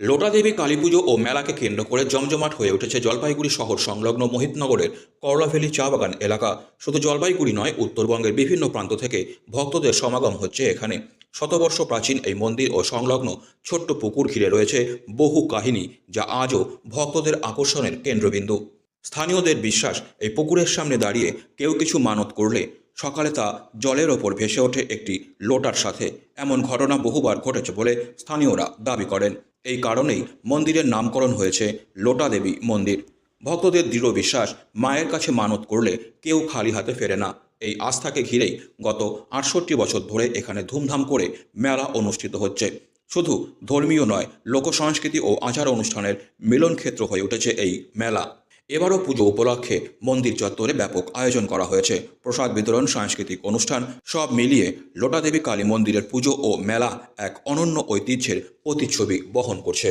লোটাদেবী কালীপুজো ও মেলাকে কেন্দ্র করে জমজমাট হয়ে উঠেছে জলপাইগুড়ি শহর সংলগ্ন মোহিতনগরের করলাভ্যালি চা বাগান এলাকা। শুধু জলপাইগুড়ি নয়, উত্তরবঙ্গের বিভিন্ন প্রান্ত থেকে ভক্তদের সমাগম হচ্ছে এখানে। শতবর্ষ প্রাচীন এই মন্দির ও সংলগ্ন ছোট্ট পুকুর ঘিরে রয়েছে বহু কাহিনী, যা আজও ভক্তদের আকর্ষণের কেন্দ্রবিন্দু। স্থানীয়দের বিশ্বাস, এই পুকুরের সামনে দাঁড়িয়ে কেউ কিছু মানত করলে সকালে তা জলের ওপর ভেসে ওঠে একটি লোটার সাথে। এমন ঘটনা বহুবার ঘটেছে বলে স্থানীয়রা দাবি করেন। এই কারণেই মন্দিরের নামকরণ হয়েছে লোটা দেবী মন্দির। ভক্তদের দৃঢ় বিশ্বাস, মায়ের কাছে মানত করলে কেউ খালি হাতে ফেরে না। এই আস্থাকে ঘিরেই গত আটষট্টি বছর ধরে এখানে ধুমধাম করে মেলা অনুষ্ঠিত হচ্ছে। শুধু ধর্মীয় নয়, লোকসংস্কৃতি ও আচার অনুষ্ঠানের মিলনক্ষেত্র হয়ে উঠেছে এই মেলা। এবারও পুজো উপলক্ষে মন্দির চত্বরে ব্যাপক আয়োজন করা হয়েছে। প্রসাদ বিতরণ, সাংস্কৃতিক অনুষ্ঠান, সব মিলিয়ে লোটাদেবী কালী মন্দিরের পুজো ও মেলা এক অনন্য ঐতিহ্যের প্রতিচ্ছবি বহন করছে।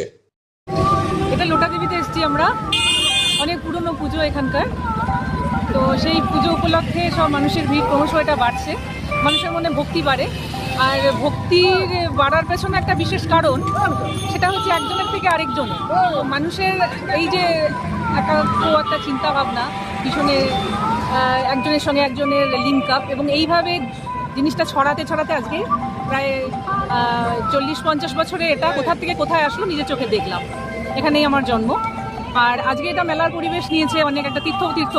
এটা লোটাদেবীতে এসছি আমরা। অনেক পুরনো পুজো এখানকার। তো সেই পুজো উপলক্ষে সব মানুষের ভিড় ক্রমশ এটা বাড়ছে। মানুষের মনে ভক্তি বাড়ে। আর ভক্তির বাড়ার পেছনে একটা বিশেষ কারণ, সেটা হচ্ছে একজনের থেকে আরেকজনে। মানুষের এই যে একাত্ম একটা চিন্তা ভাবনা পিছনে একজনের সঙ্গে একজনের লিঙ্ক আপ এবং এইভাবে জিনিসটা ছড়াতে ছড়াতে আজকে প্রায় চল্লিশ, পঞ্চাশ বছরে এটা কোথা থেকে কোথায় আসলো নিজের চোখে দেখলাম। এখানেই আমার জন্ম। আর আজকে এটা মেলার পরিবেশ নিয়েছে অনেক একটা তীর্থ তীর্থ